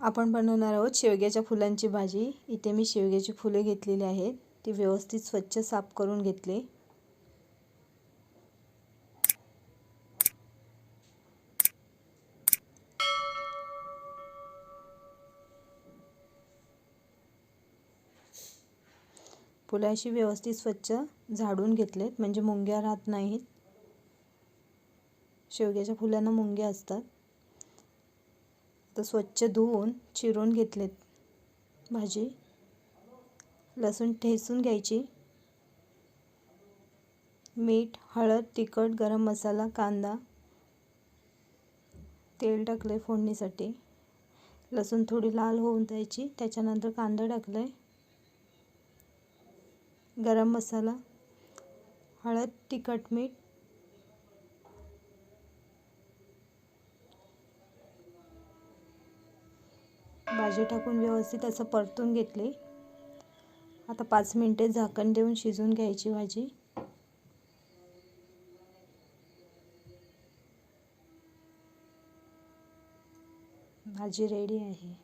आपण बनवणार आहोत शेवग्याच्या फुलांची भाजी. इथे मी शेवग्याची फुले घेतलेली आहेत. ती व्यवस्थित स्वच्छ साफ करून घेतले. फुलाशी व्यवस्थित स्वच्छ झाडून घेतलेत. म्हणजे मुंग्या राहत नाहीत. शेवग्याच्या फुलांना मुंग्या असतात. तर स्वच्छ धुवून चिरून घेतलेत. भाजी. लसूण ठेसून घ्यायची. मीठ हळद तिखट गरम मसाला कांदा. तेल टाकलं आहे फोडणीसाठी. लसूण थोडी लाल होऊन द्यायची त्याच्यानंतर कांदा टाकले गरम मसाला. हळद तिखट मीठ भाजी टाकून व्यवस्थित असं परतून घेतले. आता पाच मिनटे झाकण देऊन शिजून घ्यायची भाजी. भाजी रेडी आहे.